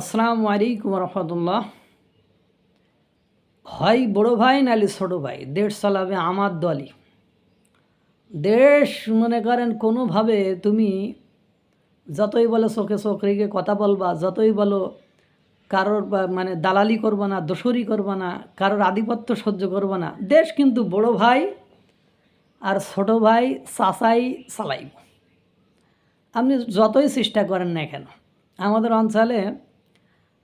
আসসালামু আলাইকুম রহমতুল্লাহ। হয় বড় ভাই নালি ছোট ভাই দেশ চালাবে আমার দলই দেশ মনে করেন কোনোভাবে তুমি যতই বলো চোখে চোখ রেখে কথা বলবা, যতই বলো কারোর মানে দালালি করবা না দোসরি করবা না, কারোর আধিপত্য সহ্য করবা না, দেশ কিন্তু বড় ভাই আর ছোট ভাই চাচাই চালাইব। আপনি যতই চেষ্টা করেন না কেন, আমাদের অঞ্চলে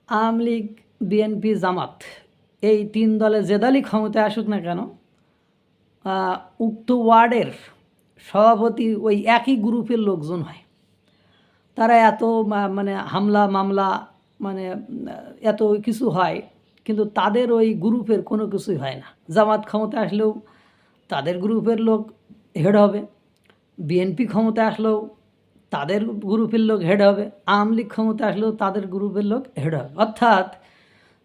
আওয়ামী লীগ, বিএনপি, জামাত, এই তিন দলে যে দলই ক্ষমতায় আসুক না কেন উক্ত ওয়ার্ডের সভাপতি ওই একই গ্রুপের লোকজন হয়। তারা এত মানে হামলা, মামলা মানে এত কিছু হয়, কিন্তু তাদের ওই গ্রুপের কোনো কিছুই হয় না। জামাত ক্ষমতা আসলেও তাদের গ্রুপের লোক হেড হবে, বিএনপি ক্ষমতা আসলেও তাদের গ্রুপের লোক হেড হবে, আওয়ামী লীগ ক্ষমতা আসলেও তাদের গ্রুপের লোক হেড হবে। অর্থাৎ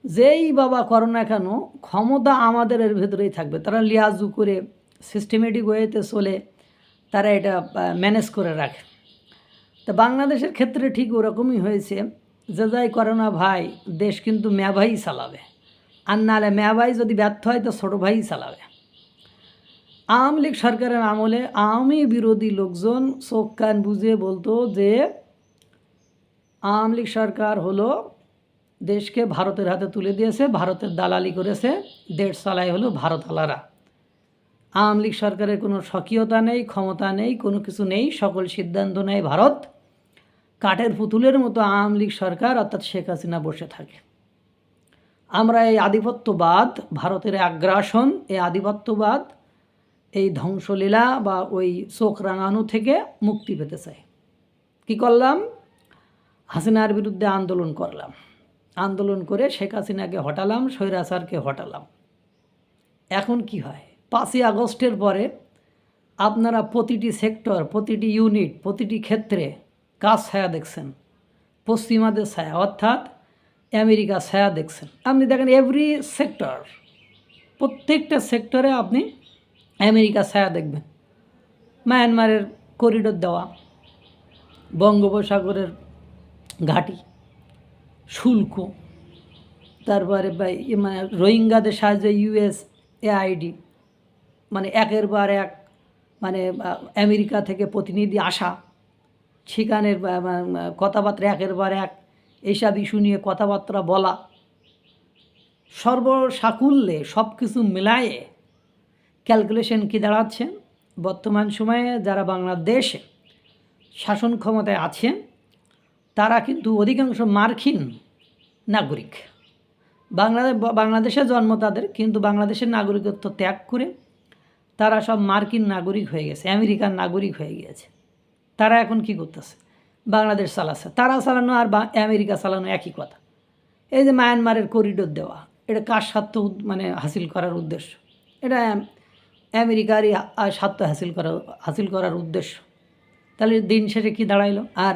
যেই বাবা করো না কেন, ক্ষমতা আমাদের এর ভেতরেই থাকবে। তারা লিয়াজু করে সিস্টেমেটিক ওয়েতে চলে তারা এটা ম্যানেজ করে রাখে। তা বাংলাদেশের ক্ষেত্রে ঠিক ওরকমই হয়েছে। যে যাই করে না ভাই, দেশ কিন্তু ম্যাভাই চালাবে। আর নাহলে ম্যাভাই যদি ব্যর্থ হয়, তো ছোটো ভাই চালাবে। আওয়ামী লীগ সরকারের আমলে আওয়ামী বিরোধী লোকজন চোখ কান বুঝে বলতো যে আওয়ামী লীগ সরকার হলো দেশকে ভারতের হাতে তুলে দিয়েছে, ভারতের দালালি করেছে, দেশ চালায় হলো ভারতওয়ালারা। আওয়ামী লীগ সরকারের কোনো স্বকীয়তা নেই, ক্ষমতা নেই, কোনো কিছু নেই, সকল সিদ্ধান্ত নেয় ভারত। কাঠের পুতুলের মতো আওয়ামী লীগ সরকার, অর্থাৎ শেখ হাসিনা বসে থাকে। আমরা এই আধিপত্যবাদ, ভারতের আগ্রাসন, এই আধিপত্যবাদ এই ধ্বংসলীলা বা ওই চোখ রাঙানো থেকে মুক্তি পেতে চাই। কি করলাম? হাসিনার বিরুদ্ধে আন্দোলন করলাম। আন্দোলন করে শেখ হাসিনাকে হটালাম স্বৈরাচারকে হটালাম। এখন কি হয়? পাঁচই আগস্টের পরে আপনারা প্রতিটি সেক্টর, প্রতিটি ইউনিট, প্রতিটি ক্ষেত্রে কাজ ছায়া দেখছেন? পশ্চিমাদের ছায়া, অর্থাৎ আমেরিকা ছায়া দেখছেন। আপনি দেখেন এভরি সেক্টর প্রত্যেকটা সেক্টরে আপনি আমেরিকা ছায়া দেখবেন। মায়ানমারের করিডোর দেওয়া, বঙ্গোপসাগরের ঘাঁটি, শুল্ক, তারপরে মানে রোহিঙ্গাদের সাহায্যে ইউএস এআইডি মানে একের পর এক মানে আমেরিকা থেকে প্রতিনিধি আসা সেখানের কথাবার্তা একের পর এক এইসব ইস্যু নিয়ে কথাবার্তা বলা, সর্বসাকুল্যে সব কিছু মিলায়ে ক্যালকুলেশন কি দাঁড়াচ্ছে? বর্তমান সময়ে যারা বাংলাদেশে শাসন ক্ষমতায় আছে, তারা কিন্তু অধিকাংশ মার্কিন নাগরিক। বাংলাদেশ বাংলাদেশে জন্ম তাদের, কিন্তু বাংলাদেশের নাগরিকত্ব ত্যাগ করে তারা সব মার্কিন নাগরিক হয়ে গেছে, আমেরিকার নাগরিক হয়ে গিয়েছে। তারা এখন কি করতেছে? বাংলাদেশ চালাচ্ছে। তারা চালানো আর আমেরিকা চালানো একই কথা। এই যে মায়ানমারের করিডোর দেওয়া, এটা কার স্বার্থ মানে হাসিল করার উদ্দেশ্য? এটা আম- আমেরিকারই স্বার্থ হাসিল করা, হাসিল করার উদ্দেশ্য। তাহলে দিন শেষে কী দাঁড়াইলো? আর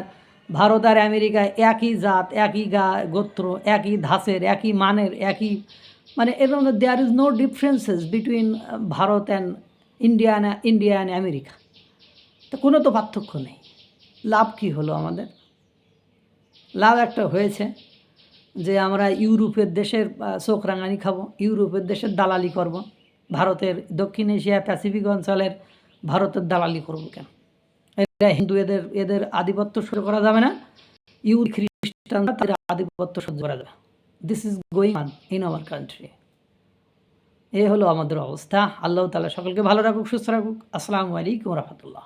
ভারত আর আমেরিকা একই জাত, একই গা, গোত্র, একই ধাঁচের, একই মানের, একই মানে এরকম there is no differences between Bharat and India India and America তো কোনো তো পার্থক্য নেই। লাভ কি হলো আমাদের? লাভ একটা হয়েছে যে আমরা ইউরোপের দেশের চোখ রাঙানি খাব, ইউরোপের দেশের দালালি করব। ভারতের দক্ষিণ এশিয়া প্যাসিফিক অঞ্চলের ভারতের দালালি করব কেন? এটা হিন্দু, এদের এদের আধিপত্য সহ্য করা যাবে না। ইউ খ্রিস্টান তাদের আধিপত্য সহ্য করা যাবে this is going on in our country এই হলো আমাদের অবস্থা। আল্লাহ তালা সকলকে ভালো রাখুক, সুস্থ রাখুক। আসসালামু আলাইকুম রহমতুল্লাহ।